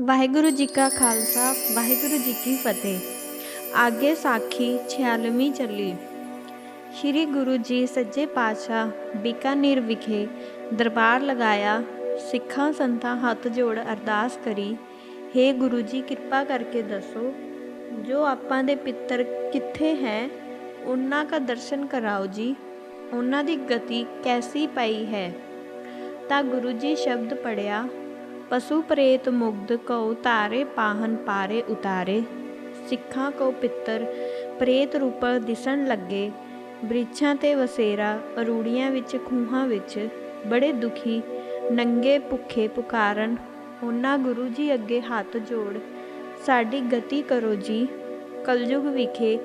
ਵਾਹਿਗੁਰੂ ਜੀ ਕਾ ਖਾਲਸਾ, ਵਾਹਿਗੁਰੂ ਜੀ ਕੀ ਫਤਿਹ। ਆਗੇ ਸਾਖੀ 46ਵੀਂ ਚੱਲੀ। ਸ੍ਰੀ ਗੁਰੂ ਜੀ ਸੱਜੇ ਪਾਤਸ਼ਾਹ ਬੀਕਾਨੇਰ ਵਿਖੇ ਦਰਬਾਰ ਲਗਾਇਆ, ਸਿੱਖਾਂ ਸੰਤਾਂ ਹੱਥ ਜੋੜ ਅਰਦਾਸ ਕਰੀ हे ਗੁਰੂ ਜੀ ਕਿਰਪਾ ਕਰਕੇ ਦੱਸੋ, ਜੋ ਆਪਾਂ ਦੇ ਪਿੱਤਰ ਕਿੱਥੇ ਹੈ, ਉਹਨਾਂ ਦਾ ਦਰਸ਼ਨ ਕਰਾਓ ਜੀ, ਉਹਨਾਂ ਦੀ ਗਤੀ ਕੈਸੀ ਪਈ ਹੈ। ਤਾਂ ਗੁਰੂ ਜੀ ਸ਼ਬਦ ਪੜਿਆ ਪਸ਼ੂ ਪ੍ਰੇਤ ਮੁਗਧ ਕਉ ਤਾਰੇ ਪਾਹਨ ਪਾਰੇ ਉਤਾਰੇ, ਸਿੱਖਾਂ ਕੋ ਪਿੱਤਰ ਪ੍ਰੇਤ ਰੂਪ ਦਿਸਣ ਲੱਗੇ, ਬ੍ਰਿਛਾਂ ਤੇ ਵਸੇਰਾ ਅਰੂੜੀਆਂ ਵਿੱਚ ਖੂਹਾਂ ਵਿੱਚ, ਬੜੇ ਦੁਖੀ ਨੰਗੇ ਭੁੱਖੇ ਪੁਕਾਰਨ, ਉਹਨਾਂ ਗੁਰੂ ਜੀ ਅੱਗੇ ਹੱਥ ਜੋੜ, ਸਾਡੀ ਗਤੀ ਕਰੋ ਜੀ, ਕਲਯੁਗ ਵਿਖੇ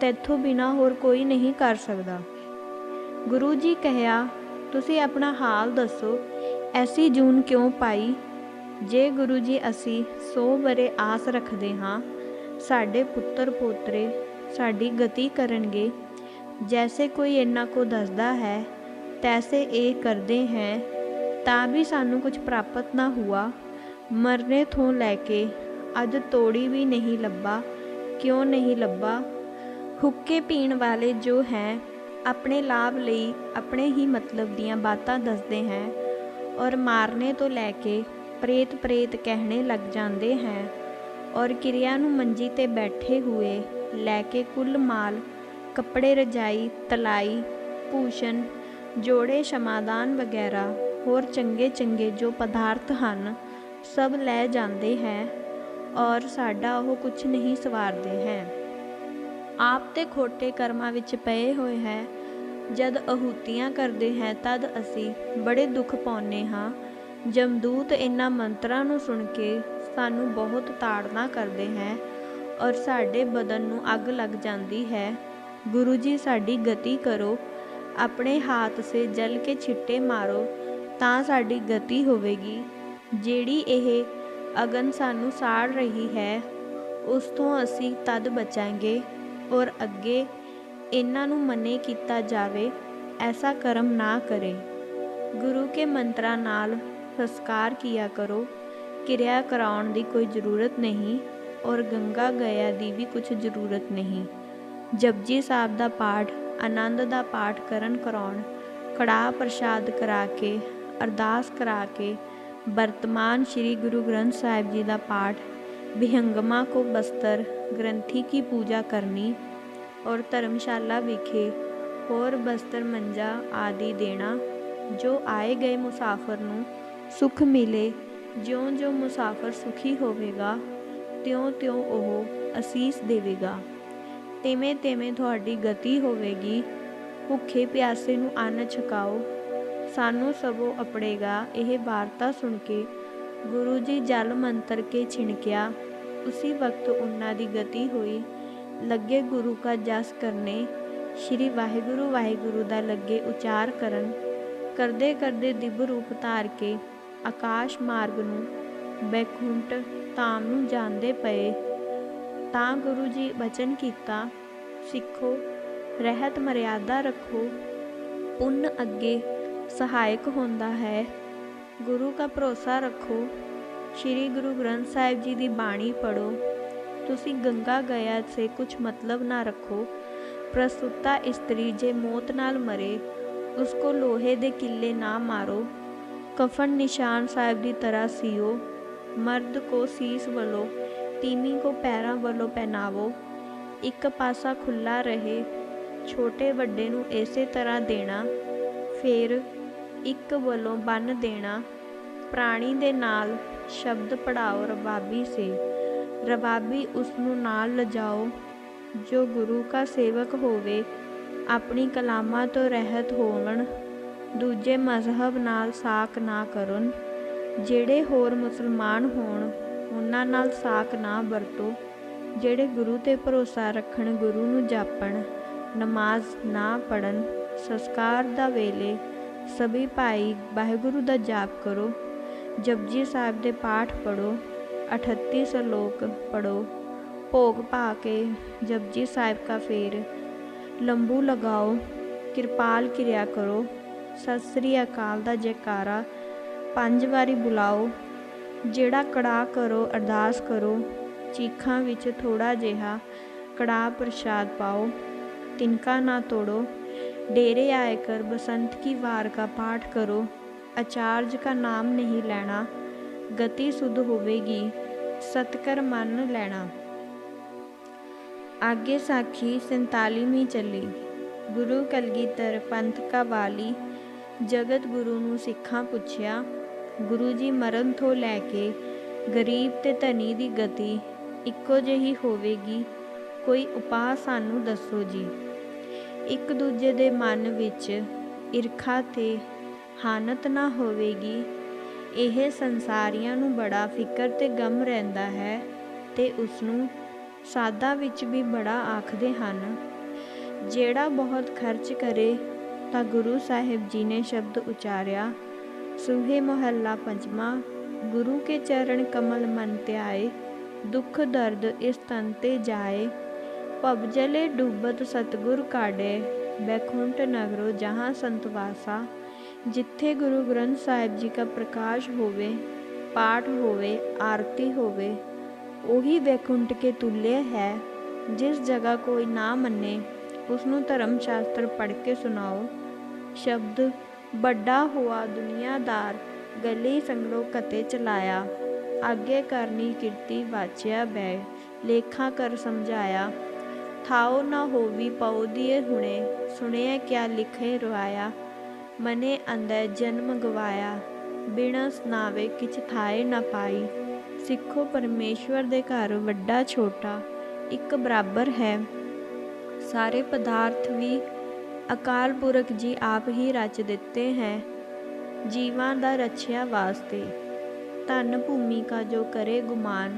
ਤੇਥੋਂ ਬਿਨਾ ਹੋਰ ਕੋਈ ਨਹੀਂ ਕਰ ਸਕਦਾ। ਗੁਰੂ ਜੀ ਕਹਿਆ, ਤੁਸੀਂ ਆਪਣਾ ਹਾਲ ਦੱਸੋ, ਐਸੀ ਜੂਨ ਕਿਉਂ ਪਾਈ? ਜੇ ਗੁਰੂ ਜੀ ਅਸੀਂ 100 ਬਰੇ ਆਸ ਰੱਖਦੇ ਹਾਂ, ਸਾਡੇ ਪੁੱਤਰ ਪੋਤਰੇ ਸਾਡੀ ਗਤੀ ਕਰਨਗੇ। ਜੈਸੇ ਕੋਈ ਇਹਨਾਂ ਕੋ ਦੱਸਦਾ ਹੈ, ਤੈਸੇ ਇਹ ਕਰਦੇ ਹੈ, ਤਾਂ ਵੀ ਸਾਨੂੰ ਕੁਝ ਪ੍ਰਾਪਤ ਨਾ ਹੁਆ। ਮਰਨੇ ਤੋਂ ਲੈ ਕੇ ਅੱਜ ਤੋੜੀ ਵੀ ਨਹੀਂ ਲੱਭਾ, ਕਿਉਂ ਨਹੀਂ ਲੱਭਾ? ਹੁੱਕੇ ਪੀਣ ਵਾਲੇ ਜੋ ਹੈ, ਆਪਣੇ ਲਾਭ ਲਈ ਆਪਣੇ ਹੀ ਮਤਲਬ ਦੀਆਂ ਬਾਤਾਂ ਦੱਸਦੇ ਹੈ, ਔਰ ਮਾਰਨੇ ਤੋਂ ਲੈ ਕੇ ਪ੍ਰੇਤ ਪ੍ਰੇਤ ਕਹਿਣੇ ਲੱਗ ਜਾਂਦੇ ਹੈ ਔਰ ਕਿਰਿਆ ਨੂੰ ਮੰਜੀ ਤੇ ਬੈਠੇ ਹੋਏ ਲੈ ਕੇ ਕੁੱਲ ਮਾਲ, ਕੱਪੜੇ ਰਜਾਈ, ਤਲਾਈ, ਭੂਸ਼ਣ, ਜੋੜੇ, ਸ਼ਮਾਦਾਨ ਵਗੈਰਾ, ਹੋਰ ਚੰਗੇ ਚੰਗੇ ਜੋ ਪਦਾਰਥ ਹਨ, ਸਭ ਲੈ ਜਾਂਦੇ ਹੈ ਔਰ ਸਾਡਾ ਉਹ ਕੁਝ ਨਹੀਂ ਸਵਾਰਦੇ ਹੈ। ਆਪ ਤੇ ਖੋਟੇ ਕਰਮਾਂ ਵਿੱਚ ਪਏ ਹੋਏ ਹੈ, ਜਦ ਅਹੂਤੀਆਂ ਕਰਦੇ ਹੈ ਤਦ ਅਸੀਂ ਬੜੇ ਦੁੱਖ ਪਾਉਨੇ ਹਾਂ ਜਮਦੂਤ ਇਹਨਾਂ ਮੰਤਰਾਂ ਨੂੰ ਸੁਣ ਕੇ ਸਾਨੂੰ ਬਹੁਤ ਤਾੜਨਾ ਕਰਦੇ ਹੈ ਔਰ ਸਾਡੇ ਬਦਨ ਨੂੰ ਅੱਗ ਲੱਗ ਜਾਂਦੀ ਹੈ। ਗੁਰੂ ਜੀ ਸਾਡੀ ਗਤੀ ਕਰੋ, ਆਪਣੇ ਹੱਥ ਸੇ ਜਲ ਕੇ ਛਿੱਟੇ ਮਾਰੋ, ਤਾਂ ਸਾਡੀ ਗਤੀ ਹੋਵੇਗੀ। ਜਿਹੜੀ ਇਹ ਅਗਨ ਸਾਨੂੰ ਸਾੜ ਰਹੀ ਹੈ, ਉਸ ਤੋਂ ਅਸੀਂ ਤਦ ਬਚਾਂਗੇ ਔਰ ਅੱਗੇ ਇਹਨਾਂ ਨੂੰ ਮਨੇ ਕੀਤਾ ਜਾਵੇ, ਐਸਾ ਕਰਮ ਨਾ ਕਰੇ। ਗੁਰੂ ਕੇ ਮੰਤਰਾਂ ਨਾਲ ਸੰਸਕਾਰ ਕੀਆ ਕਰੋ। ਕਿਰਿਆ ਕਰਾਉਣ ਦੀ ਕੋਈ ਜ਼ਰੂਰਤ ਨਹੀਂ ਔਰ ਗੰਗਾ ਗਿਆ ਦੀ ਵੀ ਕੁਝ ਜ਼ਰੂਰਤ ਨਹੀਂ। ਜਪਜੀ ਸਾਹਿਬ ਦਾ ਪਾਠ, ਆਨੰਦ ਦਾ ਪਾਠ ਕਰਨ ਕਰਾਉਣ ਕੜਾ ਪ੍ਰਸ਼ਾਦ ਕਰਾ ਕੇ, ਅਰਦਾਸ ਕਰਾ ਕੇ, ਵਰਤਮਾਨ ਸ੍ਰੀ ਗੁਰੂ ਗ੍ਰੰਥ ਸਾਹਿਬ ਜੀ ਦਾ ਪਾਠ, ਵਿਹੰਗਮਾ ਕੋ ਬਸਤਰ, ਗ੍ਰੰਥੀ ਕੀ ਪੂਜਾ ਕਰਨੀ ਔਰ ਧਰਮਸ਼ਾਲਾ ਵਿਖੇ ਹੋਰ ਬਸਤਰ ਮੰਜਾ ਆਦਿ ਦੇਣਾ, ਜੋ ਆਏ ਗਏ ਮੁਸਾਫਰ ਨੂੰ ਸੁਖ ਮਿਲੇ, ਜਿਉਂ-ਜਿਉਂ ਮੁਸਾਫਰ ਸੁਖੀ ਹੋਵੇਗਾ, ਤਿਉਂ-ਤਿਉਂ ਉਹ ਅਸੀਸ ਦੇਵੇਗਾ। ਤਿਵੇਂ-ਤਿਵੇਂ ਤੁਹਾਡੀ ਗਤੀ ਹੋਵੇਗੀ। ਭੁੱਖੇ ਪਿਆਸੇ ਨੂੰ ਅੰਨ ਛਕਾਓ। ਸਾਨੂੰ ਸਭੋ ਅਪੜੇਗਾ ਇਹ ਵਾਰਤਾ ਸੁਣ ਕੇ ਗੁਰੂ ਜੀ ਜਲ ਮੰਤਰ ਕੇ ਛਿਣਕਿਆ। ਉਸੇ ਵਕਤ ਉਹਨਾਂ ਦੀ ਗਤੀ ਹੋਈ। ਲੱਗੇ ਗੁਰੂ ਕਾ ਜਸ ਕਰਨੇ, ਸ਼੍ਰੀ ਵਾਹਿਗੁਰੂ ਵਾਹਿਗੁਰੂ ਦਾ ਲੱਗੇ ਉਚਾਰ ਕਰਨ। ਕਰਦੇ ਕਰਦੇ ਦਿਵ ਰੂਪ ਧਾਰ ਕੇ ਆਕਾਸ਼ ਮਾਰਗ ਨੂੰ ਬੈਕੁੰਠ ਧਾਮ ਨੂੰ ਜਾਂਦੇ ਪਏ। ਤਾਂ ਗੁਰੂ ਜੀ ਬਚਨ ਕੀਤਾ, ਸਿੱਖੋ, ਰਹਿਤ ਮਰਿਆਦਾ ਰੱਖੋ, ਪੁੰਨ ਅੱਗੇ ਸਹਾਇਕ ਹੁੰਦਾ ਹੈ। ਗੁਰੂ ਦਾ ਭਰੋਸਾ ਰੱਖੋ, ਸ੍ਰੀ ਗੁਰੂ ਗ੍ਰੰਥ ਸਾਹਿਬ ਜੀ ਦੀ ਬਾਣੀ ਪੜੋ ਤੁਸੀਂ ਗੰਗਾ ਗਿਆ ਸੇ ਕੁਝ ਮਤਲਬ ਨਾ ਰੱਖੋ। ਪ੍ਰਸਤੁਤਾ ਇਸਤਰੀ ਜੇ ਮੌਤ ਨਾਲ ਮਰੇ ਉਸ ਕੋ ਲੋਹੇ ਦੇ ਕਿੱਲੇ ਨਾ ਮਾਰੋ। ਕਫਨ ਨਿਸ਼ਾਨ ਸਾਹਿਬ ਦੀ ਤਰ੍ਹਾਂ ਸੀਓ। ਮਰਦ ਕੋ ਸੀਸ ਵੱਲੋਂ ਤੀਮੀ ਕੋ ਪੈਰਾਂ ਵੱਲੋਂ ਪਹਿਨਾਵੋ। ਇੱਕ ਪਾਸਾ ਖੁੱਲਾ ਰਹੇ, ਛੋਟੇ ਵੱਡੇ ਨੂੰ ਇਸੇ ਤਰ੍ਹਾਂ ਦੇਣਾ। ਫਿਰ ਇੱਕ ਵੱਲੋਂ ਬੰਨ ਦੇਣਾ। ਪ੍ਰਾਣੀ ਦੇ ਨਾਲ ਸ਼ਬਦ ਪੜਾਓ ਰਬਾਬੀ ਸੇ। ਰਬਾਬੀ ਉਸ ਨੂੰ ਨਾਲ ਲਜਾਓ, ਜੋ ਗੁਰੂ ਕਾ ਸੇਵਕ ਹੋਵੇ, ਆਪਣੀ ਕਲਾਮਾਂ ਤੋਂ ਰਹਿਤ ਹੋਵਣ। ਦੂਜੇ ਮਜ਼ਹਬ ਨਾਲ ਸਾਕ ਨਾ ਕਰਨ। ਜਿਹੜੇ ਹੋਰ ਮੁਸਲਮਾਨ ਹੋਣ, ਉਹਨਾਂ ਨਾਲ ਸਾਕ ਨਾ ਵਰਤੋ। ਜਿਹੜੇ ਗੁਰੂ ਤੇ ਭਰੋਸਾ ਰੱਖਣ, ਗੁਰੂ ਨੂੰ ਜਾਪਣ, ਨਮਾਜ਼ ਨਾ ਪੜਨ ਸੰਸਕਾਰ ਦਾ ਵੇਲੇ ਸਭੀ ਭਾਈ ਵਾਹਿਗੁਰੂ ਦਾ ਜਾਪ ਕਰੋ। ਜਪਜੀ ਸਾਹਿਬ ਦੇ ਪਾਠ ਪੜੋ 38 ਸ਼ਲੋਕ ਪੜੋ ਭੋਗ ਪਾ ਕੇ ਜਪਜੀ ਸਾਹਿਬ ਕਾ ਫੇਰ ਲੰਬੂ ਲਗਾਓ, ਕਿਰਪਾਲ ਕਿਰਿਆ ਕਰੋ। ਸਤਿ ਸ੍ਰੀ ਅਕਾਲ ਦਾ ਜੈਕਾਰਾ ਪੰਜ ਵਾਰੀ ਬੁਲਾਓ ਜਿਹੜਾ ਕੜਾ ਕਰੋ ਅਰਦਾਸ ਕਰੋ ਚੀਖਾਂ ਵਿੱਚ ਥੋੜਾ ਜਿਹਾ ਕੜਾ ਪ੍ਰਸ਼ਾਦ ਪਾਓ ਤਿਨਕਾ ਨਾ ਤੋੜੋ डेरे आकर बसंत की वार का पाठ करो आचार्य का नाम नहीं लेना गति शुद्ध होवेगी सतकर मन लेना आगे साखी सैतालीवीं ਚੱਲੀ ਗੁਰੂ ਕਲਗੀਧਰ ਪੰਥ ਕਾ ਵਾਲੀ ਜਗਤ ਗੁਰੂ ਨੂੰ ਸਿੱਖਾਂ ਪੁੱਛਿਆ, ਗੁਰੂ ਜੀ, ਮਰਨ ਤੋਂ ਲੈ ਕੇ ਗਰੀਬ ਤੇ ਧਨੀ ਦੀ ਗਤੀ ਇੱਕੋ ਜਿਹੀ ਹੋਵੇਗੀ? ਕੋਈ ਉਪਾਅ ਸਾਨੂੰ ਦੱਸੋ ਜੀ? ਇੱਕ ਦੂਜੇ ਦੇ ਮਨ ਵਿੱਚ ਈਰਖਾ ਤੇ ਹਾਨਤ ਨਾ ਹੋਵੇਗੀ। ਇਹ ਸੰਸਾਰੀਆਂ ਨੂੰ ਬੜਾ ਫਿਕਰ ਤੇ ਗਮ ਰਹਿੰਦਾ ਹੈ ਤੇ ਉਸ ਨੂੰ ਸਾਦਾ ਵਿੱਚ ਵੀ ਬੜਾ ਆਖਦੇ ਹਨ, ਜਿਹੜਾ ਬਹੁਤ ਖਰਚ ਕਰੇ ਤਾਂ ਗੁਰੂ ਸਾਹਿਬ ਜੀ ਨੇ ਸ਼ਬਦ ਉਚਾਰਿਆ, ਸੁਹੇ ਮਹੱਲਾ ਪੰਜਵਾਂ, ਗੁਰੂ ਕੇ ਚਰਨ ਕਮਲ ਮਨ ਧਿਆਏ, ਦੁੱਖ ਦਰਦ ਇਸ ਤਨ ਤੇ ਜਾਏ, ਭਵ ਜਲੇ ਸਤਗੁਰ ਕਾੜੇ ਬੈਕੁੰਠ ਨਗਰੋ ਜਹਾਂ ਸੰਤ ਵਾਸਾ, ਜਿੱਥੇ ਗੁਰੂ ਗ੍ਰੰਥ ਸਾਹਿਬ ਜੀ ਦਾ ਪ੍ਰਕਾਸ਼ ਹੋਵੇ, ਪਾਠ ਹੋਵੇ, ਆਰਤੀ ਹੋਵੇ, ਉਹੀ ਵੈਕੁੰਠ ਕੇ ਤੁल्य ਹੈ, ਜਿਸ ਜਗ੍ਹਾ ਕੋਈ ਨਾ ਮੰਨੇ ਉਸ ਨੂੰ ਧਰਮ ਸ਼ਾਸਤਰ ਪੜ੍ਹ ਕੇ ਸੁਣਾਓ। ਸ਼ਬਦ ਵੱਡਾ ਹੋਆ ਦੁਨੀਆਦਾਰ ਗਲੀ ਸੰਗਲੋ ਕਤੇ ਚਲਾਇਆ। ਅੱਗੇ ਕਰਨੀ ਕੀਰਤੀ ਵਾਚਿਆ ਬੈ ਲੇਖਾ ਕਰ ਸਮਝਾਇਆ। ਥਾਉ ਨਾ ਹੋਵੀ ਪਉਦੀਏ ਹੁਣੇ ਸੁਣਿਆ ਕਿਆ ਲਿਖੇ ਰਵਾਇਆ ਮਨੇ ਅੰਦਰ ਜਨਮ ਗਵਾਇਆ, ਬਿਨਾ ਸੁਨਾਵੇ ਕਿਛ ਥਾਏ ਨਾ ਪਾਈ। ਸਿੱਖੋ ਪਰਮੇਸ਼ਵਰ ਦੇ ਘਰ ਵੱਡਾ ਛੋਟਾ, ਇੱਕ ਬਰਾਬਰ ਹੈ। ਸਾਰੇ ਪਦਾਰਥ ਵੀ ਅਕਾਲ ਪੁਰਖ ਜੀ ਆਪ ਹੀ ਰਚ ਦਿੱਤੇ ਹੈ। ਜੀਵਾਂ ਦਾ ਰੱਖਿਆ ਵਾਸਤੇ। ਧਨ ਭੂਮੀ ਕਾ ਜੋ ਕਰੇ ਗੁਮਾਨ,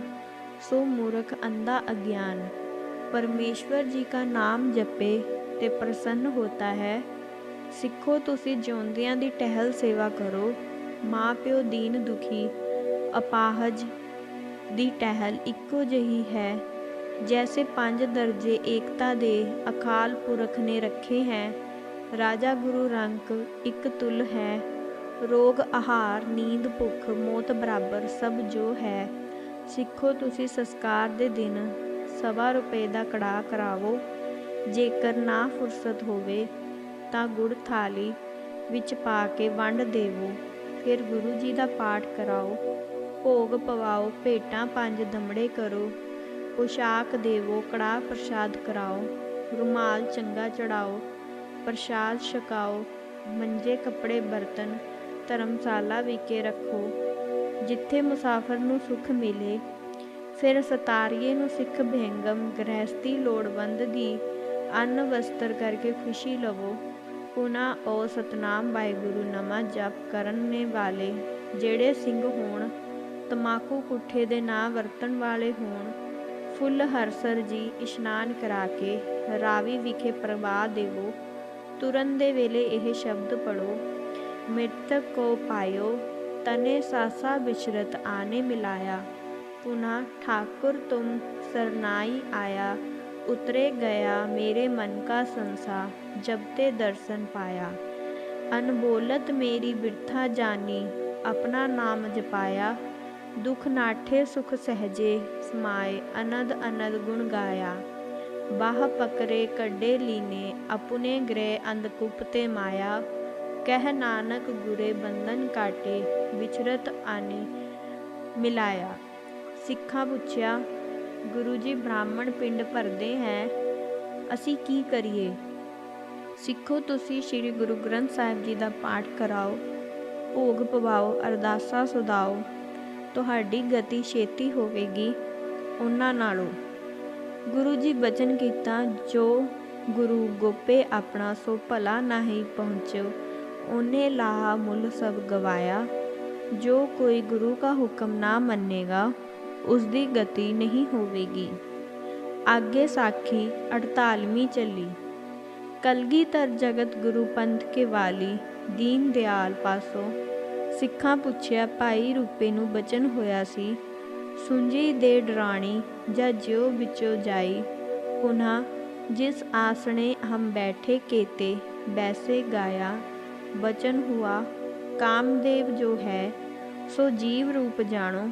ਸੋ ਮੂਰਖ ਅੰਧਾ ਅਗਿਆਨ। ਪਰਮੇਸ਼ਵਰ ਜੀ ਕਾ ਨਾਮ ਜਪੇ ਤੇ ਪ੍ਰਸੰਨ ਹੋਤਾ ਹੈ। ਸਿੱਖੋ ਤੁਸੀਂ ਜਿਉਂਦਿਆਂ ਦੀ ਟਹਿਲ ਸੇਵਾ ਕਰੋ। ਮਾਂ ਪਿਓ ਦੀਨ ਦੁਖੀ, ਅਪਾਹਜ ਦੀ ਟਹਿਲ ਇੱਕੋ ਜਿਹੀ ਹੈ। ਜੈਸੇ ਪੰਜ ਦਰਜੇ ਏਕਤਾ ਦੇ ਅਕਾਲ ਪੁਰਖ ਨੇ ਰੱਖੇ ਹੈ ਰਾਜਾ ਗੁਰੂ ਰੰਕ ਇੱਕ ਤੁਲ ਹੈ ਰੋਗ ਆਹਾਰ ਨੀਂਦ ਭੁੱਖ ਮੌਤ ਬਰਾਬਰ ਸਭ ਜੋ ਹੈ ਸਿੱਖੋ ਤੁਸੀਂ ਸੰਸਕਾਰ ਦੇ ਦਿਨ ਸਵਾ ਰੁਪਏ ਦਾ ਕੜਾ ਕਰਾਵੋ ਜੇਕਰ ਨਾ ਫੁਰਸਤ ਹੋਵੇ ਤਾਂ ਗੁੜ ਥਾਲੀ ਵਿੱਚ ਪਾ ਕੇ ਵੰਡ ਦੇਵੋ ਫਿਰ ਗੁਰੂ ਜੀ ਦਾ ਪਾਠ ਕਰਾਓ ਭੋਗ ਪਵਾਓ ਭੇਟਾਂ ਪੰਜ ਦਮੜੇ ਕਰੋ ਪੁਸ਼ਾਕ ਦੇਵੋ ਕੜਾ ਪ੍ਰਸ਼ਾਦ ਕਰਾਓ, ਰੁਮਾਲ ਚੰਗਾ ਚੜਾਓ, ਪ੍ਰਸ਼ਾਦ ਛਕਾਓ, ਮੰਜੇ ਕੱਪੜੇ ਬਰਤਨ, ਧਰਮਸ਼ਾਲਾ ਵਿਕੇ ਰੱਖੋ, ਜਿੱਥੇ ਮੁਸਾਫਰ ਨੂੰ ਸੁਖ ਮਿਲੇ। ਫਿਰ ਸਤਾਰੀਏ ਨੂੰ ਸਿੱਖ ਭੇਂਗਮ ਗ੍ਰਹਿਸਤੀ ਲੋੜਵੰਦ ਦੀ ਅੰਨ ਵਸਤਰ ਕਰਕੇ ਖੁਸ਼ੀ ਲਵੋ। ਪੁਨਾ ਓ ਸਤਨਾਮ ਵਾਹਿਗੁਰੂ ਨਮਾ ਜਪ ਕਰਨੇ ਵਾਲੇ। ਜਿਹੜੇ ਸਿੰਘ ਹੋਣ, ਤਮਾਕੂ ਕੁੱਠੇ ਦੇ ਨਾਂ ਵਰਤਣ ਵਾਲੇ ਹੋਣ ਫੁੱਲ ਹਰਸਰ ਜੀ ਇਸ਼ਨਾਨ ਕਰਾ ਕੇ ਰਾਵੀ ਵਿਖੇ ਪ੍ਰਵਾਹ ਦੇਵੋ। ਤੁਰਨ ਦੇ ਵੇਲੇ ਇਹ ਸ਼ਬਦ ਪੜੋ ਮ੍ਰਿਤਕ ਕੋ ਪਾਇਓ, ਤਨੇ ਸਾਸਾ ਬਿਸ਼ਰਤ ਆਨੇ ਮਿਲਾਇਆ। ਪੁਨਾ ਠਾकुर ਤੁਮ ਸਰਨਾਈ ਆਇਆ, ਉਤਰੇ ਗਿਆ ਮੇਰੇ ਮਨ ਕਾ ਸੰਸਾ, ਜਬ ਤੇ ਦਰਸ਼ਨ ਪਾਇਆ। ਅਨਬੋਲਤ ਮੇਰੀ ਬਿਰਥਾ ਜਾਨੀ, ਆਪਣਾ ਨਾਮ ਜਪਾਇਆ। ਦੁਖ ਨਾਠੇ ਸੁਖ ਸਹਜੇ ਸਮਾਏ ਅਨੰਦ ਅਨੰਦ ਗੁਣ ਗਾਇਆ। ਬਾਹ ਪਕਰੇ ਕੱਡੇ ਲੀਨੇ, ਆਪਣੇ ਗ੍ਰਹਿ ਅੰਧਕੂਪ ਤੇ ਮਾਇਆ। ਕਹਿ ਨਾਨਕ ਗੁਰੇ ਬੰਧਨ ਕਾਟੇ, ਵਿਚਰਤ ਆਨੇ ਮਿਲਾਇਆ। ਸਿੱਖਾਂ ਪੁੱਛਿਆ, ਗੁਰੂ ਜੀ, ਬ੍ਰਾਹਮਣ ਪਿੰਡ ਭਰਦੇ ਹੈ, ਅਸੀਂ ਕੀ ਕਰੀਏ? ਸਿੱਖੋ ਤੁਸੀਂ ਸ੍ਰੀ ਗੁਰੂ ਗ੍ਰੰਥ ਸਾਹਿਬ ਜੀ ਦਾ ਪਾਠ ਕਰਾਓ, ਭੋਗ ਪਵਾਓ, ਅਰਦਾਸਾਂ ਸੁਦਾਓ। ਤੁਹਾਡੀ ਗਤੀ ਛੇਤੀ ਹੋਵੇਗੀ। ਉਹਨਾਂ ਨਾਲੋਂ। ਗੁਰੂ ਜੀ ਬਚਨ ਕੀਤਾ, ਜੋ ਗੁਰੂ ਗੋਪੇ ਆਪਣਾ, ਸੋ ਭਲਾ ਨਹੀਂ ਪਹੁੰਚਿਓ। ਉਹਨੇ ਲਾਹਾ ਮੁੱਲ ਸਭ ਗਵਾਇਆ। ਜੋ ਕੋਈ ਗੁਰੂ का ਹੁਕਮ ਨਾ ਮੰਨੇਗਾ ਉਸ ਦੀ ਗਤੀ ਨਹੀਂ ਹੋਵੇਗੀ। ਅੱਗੇ ਸਾਖੀ 48ਵੀਂ ਚੱਲੀ। ਕਲਗੀਧਰ ਜਗਤ ਗੁਰੂ ਪੰਥ ਕੇ ਵਾਲੀ, ਦੀਨ ਦਿਆਲ ਪਾਸੋਂ ਸਿੱਖਾਂ ਪੁੱਛਿਆ, ਭਾਈ ਰੂਪੇ ਨੂੰ ਬਚਨ ਹੋਇਆ ਸੀ? ਸੁੰਜੀ ਦੇ ਡਰਾਣੀ ਜਾਂ ਜਿਉ ਵਿੱਚੋ ਜਾਈ। ਪੁਨಃ ਜਿਸ ਆਸਣੇ ਹਮ ਬੈਠੇ ਕੇਤੇ, ਬੈਸੇ ਗਾਇਆ, ਬਚਨ ਹੁਆ, ਕਾਮਦੇਵ ਜੋ ਹੈ, ਸੋ ਜੀਵ ਰੂਪ ਜਾਣੋ।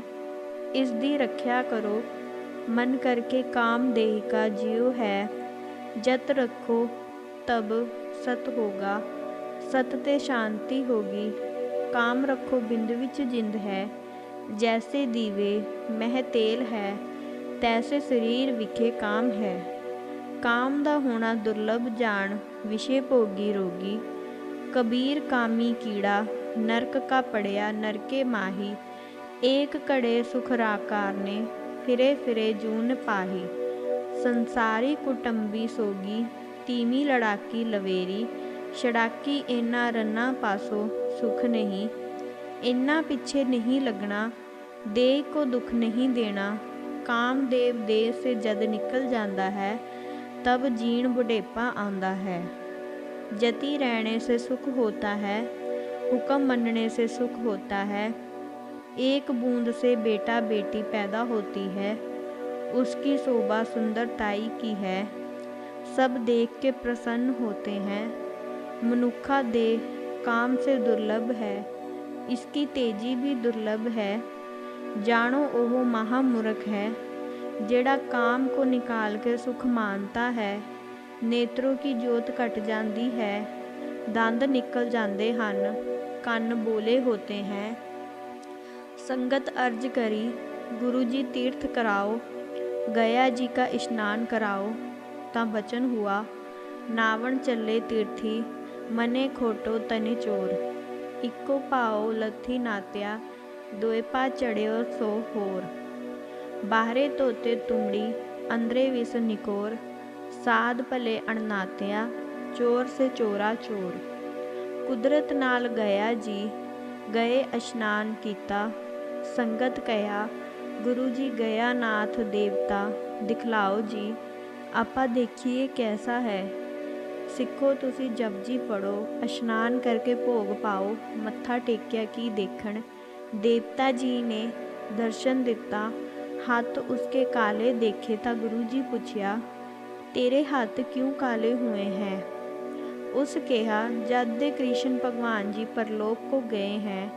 ਇਸ ਦੀ ਰੱਖਿਆ ਕਰੋ। ਮਨ ਕਰਕੇ ਕਾਮਦੇਹ ਕਾ ਜੀਵ ਹੈ। ਜਤ ਰੱਖੋ, ਤਬ ਸਤ ਹੋਗਾ। ਸਤ ਤੇ ਸ਼ਾਂਤੀ ਹੋਗੀ। ਕਾਮ ਰੱਖੋ, ਬਿੰਦ ਵਿੱਚ ਜਿੰਦ ਹੈ। ਜੈਸੇ ਦੀਵੇ, ਮਹਿ ਤੇਲ ਹੈ, ਤੈਸੇ ਸਰੀਰ ਵਿਖੇ ਕਾਮ ਹੈ। ਕਾਮ ਦਾ ਹੋਣਾ ਦੁਰਲਭ ਜਾਣ, ਵਿਸ਼ੇ ਭੋਗੀ ਰੋਗੀ। ਕਬੀਰ ਕਾਮੀ ਕੀੜਾ, ਨਰਕ ਕਾ ਪੜਿਆ ਨਰਕੇ ਮਾਹੀ। ਏਕ ਘੜੇ ਸੁਖ ਰਾਕਾਰ ਨੇ ਫਿਰੇ ਫਿਰੇ ਜੂਨ ਪਾਹੀ। ਸੰਸਾਰੀ ਕੁਟੰਬੀ ਸੋਗੀ, ਤੀਵੀਂ ਲੜਾਕੀ ਲਵੇਰੀ। ਛੜਾਕੀ ਇਨਾ ਰੰਨਾ ਪਾਸੋ ਸੁਖ ਨਹੀਂ इन्ना पीछे नहीं लगना देह को दुख नहीं देना कामदेव देह से जद निकल जाता है तब जीण बुढ़ेपा आता है जति रहने से सुख होता है हुक्म मनने से सुख होता है एक बूंद से बेटा बेटी पैदा होती है उसकी शोभा सुंदरताई की है सब देख के प्रसन्न होते हैं मनुखा देह काम से दुर्लभ है इसकी तेजी भी दुर्लभ है जानो ओह महामूर्ख है जेड़ा काम को निकाल के सुख मानता है ਨੇਤਰੋ ਕੀ ਜੋਤ ਘਟ ਜਾਂਦੀ ਹੈ ਦੰਦ ਨਿਕਲ ਜਾਂਦੇ ਹਨ ਕੰਨ ਬੋਲੇ ਹੋਤੇ ਹੈ ਸੰਗਤ ਅਰਜ ਕਰੀ ਗੁਰੂ ਜੀ ਤੀਰਥ ਕਰਾਓ ਗਿਆ ਜੀ ਕਾ ਇਸ਼ਨਾਨ ਕਰਾਓ ਤਾਂ ਬਚਨ ਹੁਆ ਨਾਵਣ ਚੱਲੇ ਤੀਰਥੀ ਮਨੇ ਖੋਟੋ ਤਨੇ ਚੋਰ ਇੱਕੋ ਭਾਉ ਲੱਥੀ ਨਾਤਿਆ, ਦੋਏ ਪਾ ਚੜਿਓ ਸੋ ਹੋਰ। ਬਾਹਰੇ ਤੋਤੇ ਤੁਮੜੀ ਅੰਦਰੇ ਵਿਸ ਨਿਕੋਰ, ਸਾਧ ਭਲੇ ਅਣਨਾਤਿਆ, ਚੋਰ ਸੇ ਚੋਰਾ ਚੋਰ। ਕੁਦਰਤ ਨਾਲ ਗਿਆ ਜੀ, ਗਏ ਇਸ਼ਨਾਨ ਕੀਤਾ, ਸੰਗਤ ਕਹਿਆ ਗੁਰੂ ਜੀ ਗਿਆ ਨਾਥ ਦੇਵਤਾ, ਦਿਖਲਾਓ ਜੀ, ਆਪਾਂ ਦੇਖੀਏ ਕੈਸਾ ਹੈ। ਸਿੱਖੋ, ਤੁਸੀਂ ਜਪਜੀ ਪੜੋ ਇਸ਼ਨਾਨ ਕਰਕੇ ਭੋਗ ਪਾਓ, ਮੱਥਾ ਟੇਕਿਆ ਕੀ ਦੇਖਣ? ਦੇਵਤਾ ਜੀ ਨੇ ਦਰਸ਼ਨ ਦਿੱਤਾ, ਹੱਥ ਉਸਕੇ ਕਾਲੇ ਦੇਖੇ ਤਾਂ ਗੁਰੂ ਜੀ ਪੁੱਛਿਆ, ਤੇਰੇ ਹੱਥ ਕਿਉਂ ਕਾਲੇ ਹੋਏ ਹੈ? ਉਸ ਕਿਹਾ, ਜਦ ਦੇ ਕ੍ਰਿਸ਼ਨ ਭਗਵਾਨ ਜੀ ਪਰਲੋਕ ਕੋ ਗਏ ਹੈ,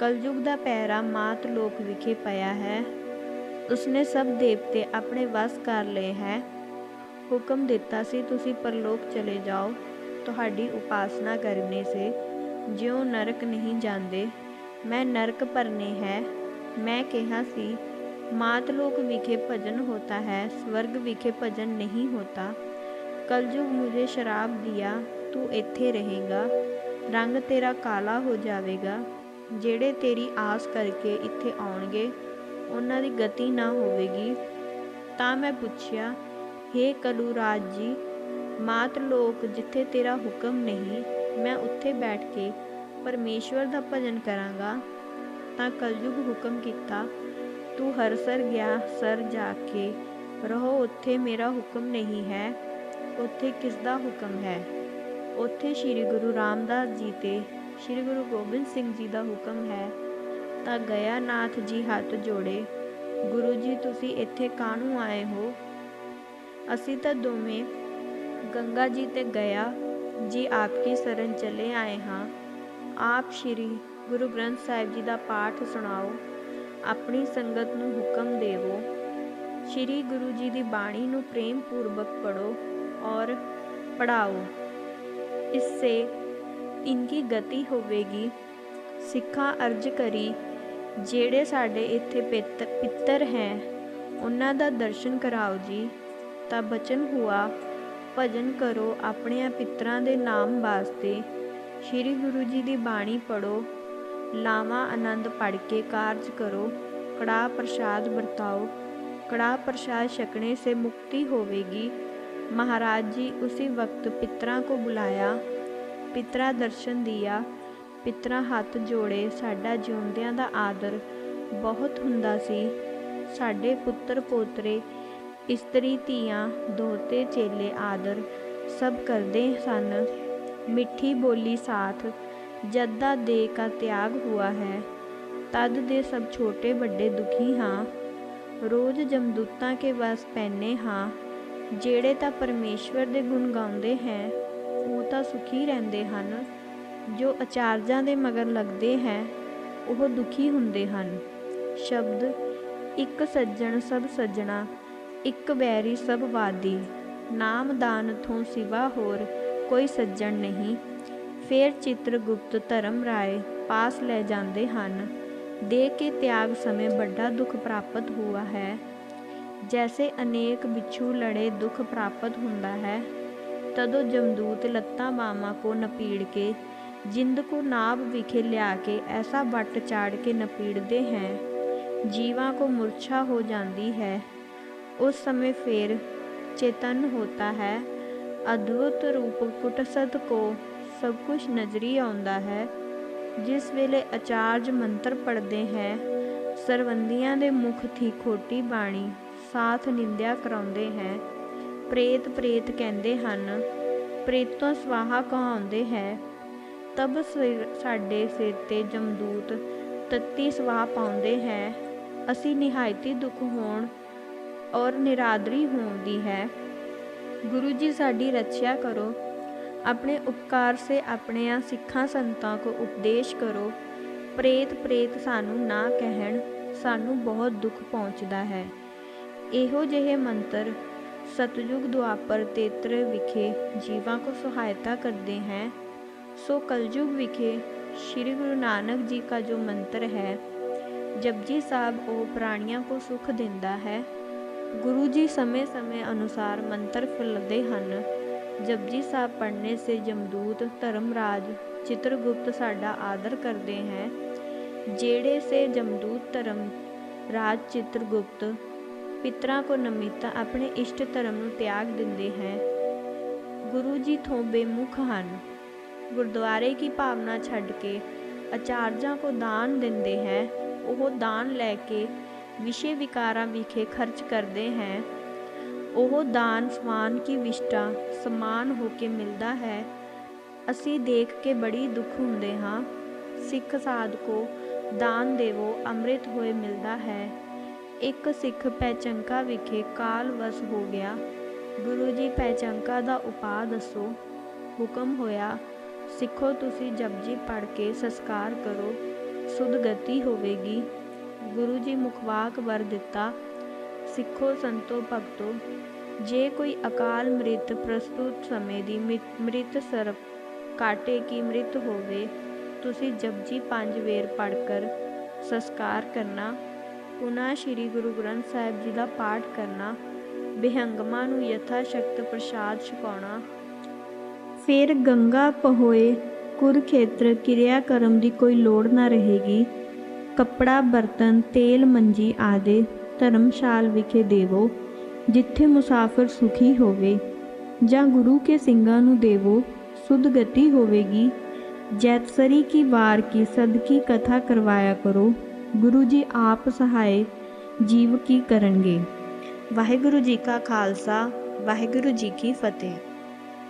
ਕਲਯੁਗ ਦਾ ਪੈਰਾ ਮਾਤ ਲੋਕ ਵਿਖੇ ਪਿਆ ਹੈ। ਉਸਨੇ ਸਭ ਦੇਵਤੇ ਆਪਣੇ ਵਸ ਕਰ ਲਏ ਹੈ। ਹੁਕਮ ਦਿੱਤਾ ਸੀ, ਤੁਸੀਂ ਪਰਲੋਕ ਚਲੇ ਜਾਓ। ਤੁਹਾਡੀ ਉਪਾਸਨਾ ਕਰਨੇ ਸੇ। ਜਿਉ ਨਰਕ ਨਹੀਂ ਜਾਂਦੇ, ਮੈਂ ਨਰਕ ਭਰਨੇ ਹੈ। ਮੈਂ ਕਿਹਾ ਸੀ ਮਾਤ ਲੋਕ ਵਿਖੇ ਭਜਨ ਹੋਤਾ ਹੈ, ਸਵਰਗ ਵਿਖੇ ਭਜਨ ਨਹੀਂ ਹੋਤਾ। ਕਲਯੁਗ ਮੁਝੇ ਸ਼ਰਾਬ ਦਿਆ, ਤੂੰ ਇੱਥੇ ਰਹੇਗਾ। ਰੰਗ ਤੇਰਾ ਕਾਲਾ ਹੋ ਜਾਵੇਗਾ। ਜਿਹੜੇ ਤੇਰੀ ਆਸ ਕਰਕੇ ਇੱਥੇ ਆਉਣਗੇ, ਉਹਨਾਂ ਦੀ ਗਤੀ ਨਾ ਹੋਵੇਗੀ। ਤਾਂ ਮੈਂ ਪੁੱਛਿਆ ਹੇ ਕਲੂ ਰਾਜ ਜੀ, ਮਾਤ ਲੋਕ ਜਿੱਥੇ ਤੇਰਾ ਹੁਕਮ ਨਹੀਂ, ਮੈਂ ਉੱਥੇ ਬੈਠ ਕੇ ਪਰਮੇਸ਼ਵਰ ਦਾ ਭਜਨ ਕਰਾਂਗਾ। ਤਾਂ ਕਲਯੁਗ ਹੁਕਮ ਕੀਤਾ, ਤੂੰ ਹਰਸਰ ਗਿਆ, ਸਰ ਜਾ ਕੇ ਰਹੋ, ਉੱਥੇ ਮੇਰਾ ਹੁਕਮ ਨਹੀਂ ਹੈ, ਉੱਥੇ ਕਿਸ ਦਾ ਹੁਕਮ ਹੈ? ਉੱਥੇ ਸ੍ਰੀ ਗੁਰੂ ਰਾਮਦਾਸ ਜੀ ਤੇ ਸ੍ਰੀ ਗੁਰੂ ਗੋਬਿੰਦ ਸਿੰਘ ਜੀ ਦਾ ਹੁਕਮ ਹੈ। ਤਾਂ ਗਿਆ ਨਾਥ ਜੀ ਹੱਥ ਜੋੜੇ, ਗੁਰੂ ਜੀ ਤੁਸੀਂ ਇੱਥੇ ਕਾਹਨੂੰ ਆਏ ਹੋ? ਅਸੀਂ ਤਾਂ ਦੋਵੇਂ ਗੰਗਾ ਜੀ ਤੇ ਗਿਆ ਜੀ ਆਪਕੀ ਸਰਨ ਚਲੇ ਆਏ ਹਾਂ। ਆਪ ਸ਼੍ਰੀ ਗੁਰੂ ਗ੍ਰੰਥ ਸਾਹਿਬ ਜੀ ਦਾ ਪਾਠ ਸੁਣਾਓ, ਆਪਣੀ ਸੰਗਤ ਨੂੰ ਹੁਕਮ ਦੇਵੋ। ਸ਼੍ਰੀ ਗੁਰੂ ਜੀ ਦੀ ਬਾਣੀ ਨੂੰ ਪ੍ਰੇਮ ਪੂਰਵਕ ਪੜੋ ਔਰ ਪੜਾਓ ਇਸ ਸੇ ਇਨਕੀ ਗਤੀ ਹੋਵੇਗੀ। ਸਿੱਖਾਂ ਅਰਜ ਕਰੀ, ਜਿਹੜੇ ਸਾਡੇ ਇੱਥੇ ਪਿੱਤਰ ਹੈ, ਉਹਨਾਂ ਦਾ ਦਰਸ਼ਨ ਕਰਾਓ ਜੀ। ਤਾਂ ਬਚਨ ਹੁਆ ਭਜਨ ਕਰੋ ਆਪਣੇ ਪਿੱਤਰਾਂ ਦੇ ਨਾਮ ਵਾਸਤੇ ਸ੍ਰੀ ਗੁਰੂ ਜੀ ਦੀ ਬਾਣੀ ਪੜੋ ਲਾਵਾ ਆਨੰਦ ਪੜ ਕੇ ਕਾਰਜ ਕਰੋ ਕੜਾ ਪ੍ਰਸ਼ਾਦ ਵਰਤਾਓ ਕੜਾ ਪ੍ਰਸ਼ਾਦ ਛਕਣੇ ਸੇ ਮੁਕਤੀ ਹੋਵੇਗੀ महाराज जी उसी वक्त पितरा को बुलाया ਪਿਤਰਾ ਦਰਸ਼ਨ ਦਿਆ ਪਿਤਰਾ ਹੱਥ ਜੋੜੇ ਸਾਡਾ ਜਿਉਂਦਿਆਂ ਦਾ ਆਦਰ ਬਹੁਤ ਹੁੰਦਾ ਸੀ ਸਾਡੇ ਪੁੱਤਰ ਪੋਤਰੇ ਇਸਤਰੀ, ਧੀਆਂ, ਦੋਤੇ, ਚੇਲੇ, ਆਦਰ ਸਭ ਕਰਦੇ ਸਨ। ਮਿੱਠੀ ਬੋਲੀ ਸਾਥ ਜੱਦਾ ਦੇ ਕਾ ਤਿਆਗ ਹੁਆ ਹੈ। ਤਦ ਦੇ ਸਭ ਛੋਟੇ ਵੱਡੇ ਦੁਖੀ ਹਾਂ। ਰੋਜ਼ ਜਮਦੂਤਾਂ ਕੇ ਵਸ ਪੈਨੇ ਹਾਂ। ਜਿਹੜੇ ਤਾਂ ਪਰਮੇਸ਼ਵਰ ਦੇ ਗੁਣ ਗਾਉਂਦੇ ਹੈ, ਉਹ ਤਾਂ ਸੁਖੀ ਰਹਿੰਦੇ ਹਨ। ਜੋ ਅਚਾਰਜਾਂ ਦੇ ਮਗਰ ਲੱਗਦੇ ਹੈ, ਉਹ ਦੁਖੀ ਹੁੰਦੇ ਹਨ। ਸ਼ਬਦ, ਇੱਕ ਸੱਜਣ ਸਭ ਸੱਜਣਾ ਇੱਕ ਬੈਰੀ ਸਭ ਵਾਦੀ ਨਾਮਦਾਨ ਤੋਂ ਸਿਵਾ ਹੋਰ ਕੋਈ ਸੱਜਣ ਨਹੀਂ। ਫੇਰ ਗੁਪਤ ਧਰਮ ਰਾਏ ਪਾਸ ਲੈ ਜਾਂਦੇ ਹਨ। ਦੇ ਕੇ ਤਿਆਗ ਸਮੇਂ ਵੱਡਾ ਦੁੱਖ ਪ੍ਰਾਪਤ ਹੋਆ ਹੈ। ਜੈਸੇ ਅਨੇਕ ਵਿਛੂ ਲੜੇ ਦੁੱਖ ਪ੍ਰਾਪਤ ਹੁੰਦਾ ਹੈ। ਤਦੋਂ ਜਮਦੂਤ ਲੱਤਾਂ ਬਾਮਾ ਕੋ ਨਪੀੜ ਕੇ, ਜਿੰਦ ਕੋ ਨਾਭ ਵਿਖੇ ਲਿਆ ਕੇ ਐਸਾ ਵੱਟ ਚਾੜ ਕੇ ਨਪੀੜਦੇ ਹੈ। ਜੀਵਾਂ ਕੋ ਮੁਰਛਾ ਹੋ ਜਾਂਦੀ ਹੈ। उस समय फिर चेतन होता है ਅਦਭੁਤ ਰੂਪ ਕੁਟਸਤ ਕੋ ਸਭ ਕੁਝ ਨਜ਼ਰੀ ਆਉਂਦਾ ਹੈ ਜਿਸ ਵੇਲੇ ਆਚਾਰਜ ਮੰਤਰ ਪੜਦੇ ਹੈ ਸਰਵੰਦੀਆਂ ਦੇ ਮੁਖ ਥੀ ਖੋਟੀ ਬਾਣੀ ਸਾਥ ਨਿੰਦਿਆ ਕਰਾਉਂਦੇ ਹੈ ਪ੍ਰੇਤ ਪ੍ਰੇਤ ਕਹਿੰਦੇ ਹਨ ਪ੍ਰੇਤੋਂ ਸਵਾਹਾ ਕਹਾਉਂਦੇ ਹੈ ਤਬ ਸਿਰ ਸਾਡੇ ਸਿਰ ਤੇ ਜਮਦੂਤ ਤੱਤੀ ਸਵਾਹ ਪਾਉਂਦੇ ਹੈ ਅਸੀਂ ਨਿਹਾਇਤੀ ਦੁੱਖ ਹੋਣ ਔਰ ਨਿਰਾਦਰੀ ਹੋਣ ਦੀ ਹੈ ਗੁਰੂ ਜੀ ਸਾਡੀ ਰੱਖਿਆ ਕਰੋ ਆਪਣੇ ਉਪਕਾਰ ਸੇ ਆਪਣਿਆਂ ਸਿੱਖਾਂ ਸੰਤਾਂ ਕੋ ਉਪਦੇਸ਼ ਕਰੋ ਪ੍ਰੇਤ ਪ੍ਰੇਤ ਸਾਨੂੰ ਨਾ ਕਹਿਣ ਸਾਨੂੰ ਬਹੁਤ ਦੁੱਖ ਪਹੁੰਚਦਾ ਹੈ ਇਹੋ ਜਿਹੇ ਮੰਤਰ ਸਤਜੁਗ ਦੁਆਪਰ ਤੇਤਰੇ ਵਿਖੇ ਜੀਵਾਂ ਕੋ ਸਹਾਇਤਾ ਕਰਦੇ ਹੈ ਸੋ ਕਲਯੁਗ ਵਿਖੇ श्री गुरु नानक जी का जो मंत्र है जपजी साहब वो प्राणियों को सुख दिंदा है गुरु जी समय समय अनुसार मंत्र फैलते हैं जपजी साहब पढ़ने से जमदूत धर्मराज चित्रगुप्त साडा आदर करते हैं जेड़े से जमदूत धर्म राज चित्रगुप्त पितरा को नमिता अपने इष्ट धर्म ਨੂੰ त्याग ਦਿੰਦੇ ਹੈ ਗੁਰੂ ਜੀ ਤੋਂ ਬੇਮੁਖ ਹਨ ਗੁਰਦੁਆਰੇ ਕੀ ਭਾਵਨਾ ਛੱਡ ਕੇ ਆਚਾਰਜਾਂ ਕੋ ਦਾਨ ਦਿੰਦੇ ਹੈ ਉਹ ਦਾਨ ਲੈ ਕੇ ਵਿਸ਼ੇ ਵਿਕਾਰਾਂ ਵਿਖੇ ਖਰਚ ਕਰਦੇ ਹੈ। ਉਹ ਦਾਨ ਸਮਾਨ ਕੀ ਵਿਸ਼ਟਾ ਸਮਾਨ ਹੋ ਕੇ ਮਿਲਦਾ ਹੈ। ਅਸੀਂ ਦੇਖ ਕੇ ਬੜੀ ਦੁੱਖ ਹੁੰਦੇ ਹਾਂ। ਸਿੱਖ ਸਾਧਕੋ ਦਾਨ ਦੇਵੋ ਅੰਮ੍ਰਿਤ ਹੋਏ ਮਿਲਦਾ ਹੈ। ਇੱਕ ਸਿੱਖ ਪੈਚੰਕਾ ਵਿਖੇ ਕਾਲ ਵਸ ਹੋ ਗਿਆ। ਗੁਰੂ ਜੀ ਪੈਚੰਕਾ ਦਾ ਉਪਾਅ ਦੱਸੋ। ਹੁਕਮ ਹੋਇਆ, ਸਿੱਖੋ ਤੁਸੀਂ ਜਪਜੀ ਪੜ੍ਹ ਕੇ ਸੰਸਕਾਰ ਕਰੋ। ਸੁਧ ਗਤੀ ਹੋਵੇਗੀ। ਗੁਰੂ ਜੀ ਮੁਖਵਾਕ ਵਰ ਦਿੱਤਾ, ਸਿੱਖੋ ਸੰਤੋ ਭਗਤੋ, ਜੇ ਕੋਈ ਅਕਾਲ ਮ੍ਰਿਤ ਪ੍ਰਸਤੁਤ ਸਮੇਂ ਦੀ ਮ੍ਰਿਤ ਸਰਪ ਕਾਟੇ ਕੀ ਮ੍ਰਿਤ ਹੋਵੇ, ਤੁਸੀਂ ਜਪਜੀ ਪੰਜ ਵੇਰ ਪੜ੍ਹ ਕਰ ਸੰਸਕਾਰ ਕਰਨਾ, ਪੁਨਾ ਸ਼੍ਰੀ ਗੁਰੂ ਗ੍ਰੰਥ ਸਾਹਿਬ ਜੀ ਦਾ ਪਾਠ ਕਰਨਾ, ਬਿਹੰਗਮਾ ਨੂੰ ਯਥਾ ਸ਼ਕਤ ਪ੍ਰਸ਼ਾਦ ਛਕਾਉਣਾ। ਫਿਰ ਗੰਗਾ ਪਹੋਏ, ਕੁਰਖੇਤਰ ਕਿਰਿਆ ਕਰਮ ਦੀ ਕੋਈ ਲੋੜ ਨਾ ਰਹੇਗੀ। ਕੱਪੜਾ, ਬਰਤਨ, ਤੇਲ, ਮੰਜੀ ਆਦੇ ਧਰਮਸ਼ਾਲ ਵਿਖੇ ਦੇਵੋ, ਜਿੱਥੇ ਮੁਸਾਫਰ ਸੁਖੀ ਹੋਵੇ। ਜਾਂ ਗੁਰੂ ਕੇ ਸਿੰਘਾਂ ਨੂੰ ਦੇਵੋ, ਸੁਧ ਗਤੀ ਹੋਵੇਗੀ। ਜੈਤਸਰੀ ਕੀ ਵਾਰ ਕੀ ਸਦਕੀ ਕਥਾ ਕਰਵਾਇਆ ਕਰੋ, ਗੁਰੂ ਜੀ ਆਪ ਸਹਾਇ ਜੀਵ ਕੀ ਕਰਨਗੇ। ਵਾਹਿਗੁਰੂ ਜੀ ਕਾ ਖਾਲਸਾ, ਵਾਹਿਗੁਰੂ ਜੀ ਕੀ ਫਤਿਹ।